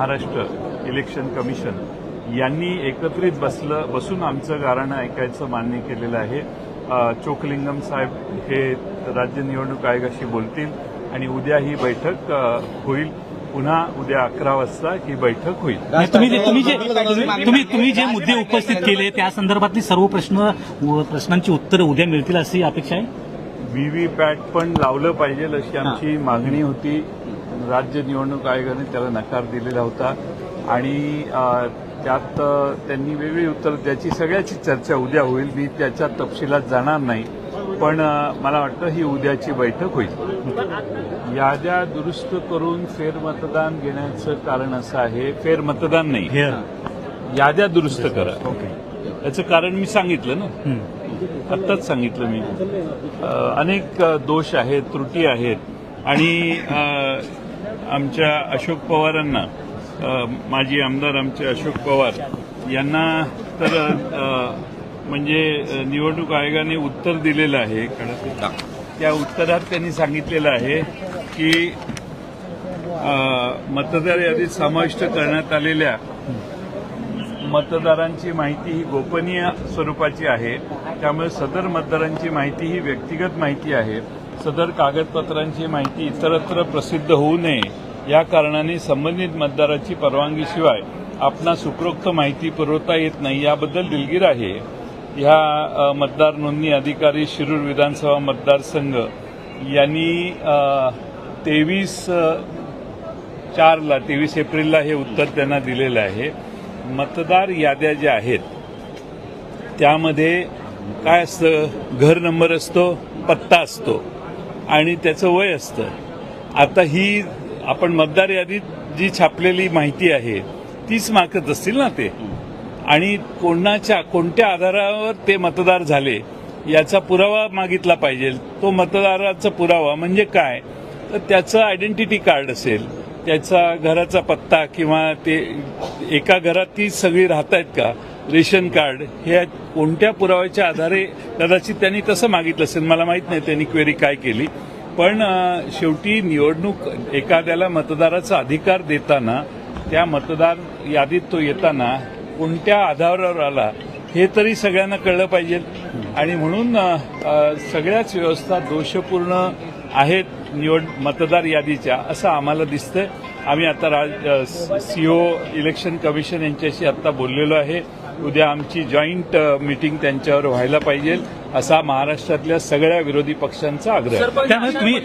Maharashtra election commission यांनी एकत्रित बसलं बसून आमचं गाऱ्हाणं ऐकायचं मान्य केलेलं आहे. चोकलिंगम साहेब हे राज्य निवडणूक आयोगाशी बोलतील आणि उद्या ही बैठक होईल. पुन्हा उद्या अकरा वाजता ही बैठक होईल. तुम्ही जे- तुम्ही जे तुम्ही- तुम्ही तुम्ही जे मुद्दे उपस्थित केले त्या संदर्भातली सर्व प्रश्न प्रश्नांची उत्तरं उद्या मिळतील अशी अपेक्षा आहे? व्हीव्हीपॅट पण लावलं पाहिजे अशी आमची मागणी होती. राज्य निवडणूक आयोगाने त्याला नकार दिलेला होता. आणि त्यात त्यांनी वेगळी उत्तर त्याची सगळ्याची चर्चा उद्या होईल. मी त्याच्या तपशिलात जाणार नाही. पण मला वाटतं ही उद्याची बैठक होईल. याद्या दुरुस्त करून फेरमतदान घेण्याचं कारण असं आहे फेरमतदान नाही. याद्या दुरुस्त करा. याचं कारण मी सांगितलं ना. आत्ताच सांगितलं मी. अनेक दोष आहेत त्रुटी आहेत. आणि आमच्या अशोक पवारांना माजी आमदार आमचे अशोक पवार यांना तर म्हणजे निवडणूक आयोगाने उत्तर दिलेलं आहे. त्या उत्तरात त्यांनी सांगितलेलं आहे की मतदार यादीत समाविष्ट करण्यात आलेल्या मतदारांची माहिती ही गोपनीय स्वरूपाची आहे. त्यामुळे सदर मतदारांची माहिती ही व्यक्तिगत माहिती आहे. सदर कागदपत्रांची माहिती इतरत्र प्रसिद्ध होऊ नये या कारणाने संबंधित मतदाराची परवानगीशिवाय आपणास उपरोक्त माहिती पुरवता येत नाही याबद्दल दिलगीर आहे. ह्या मतदार नोंदणी अधिकारी शिरूर विधानसभा मतदारसंघ यांनी तेवीस चारला तेवीस एप्रिलला हे उत्तर त्यांना दिलेलं आहे. मतदार याद्या ज्या आहेत त्यामध्ये काय असतं? घर नंबर असतो पत्ता असतो. आणि त्याचं वय असतं. आता ही आपण मतदार यादीत जी छापलेली माहिती आहे तीच मागत असतील ना ते? आणि कोणाच्या कोणत्या आधारावर ते मतदार झाले याचा पुरावा मागितला पाहिजे. तो मतदाराचा पुरावा म्हणजे काय? तर त्याचं आयडेंटिटी कार्ड असेल त्याचा घराचा पत्ता किंवा ते एका घरात ती सगळी राहत आहेत का? रेशन कार्ड हे कोणत्या पुराव्याच्या आधारे कदाचित त्यांनी तसं मागितलं असेल मला माहीत नाही त्यांनी क्वेरी काय केली. पण शेवटी निवडणूक एखाद्याला मतदाराचा अधिकार देताना त्या मतदार यादीत तो येताना कोणत्या आधारावर आला हे तरी सगळ्यांना कळलं पाहिजे. आणि म्हणून सगळ्याच व्यवस्था दोषपूर्ण आहेत निवड मतदार यादीच्या असं आम्हाला दिसतंय. आम्ही आता राज सीओ इलेक्शन कमिशन यांच्याशी आता बोललेलो आहे. उद्या आमची जॉईंट मिटिंग त्यांच्यावर व्हायला पाहिजे असा महाराष्ट्रातल्या सगळ्या विरोधी पक्षांचा आग्रह आहे. त्यामुळे तुम्ही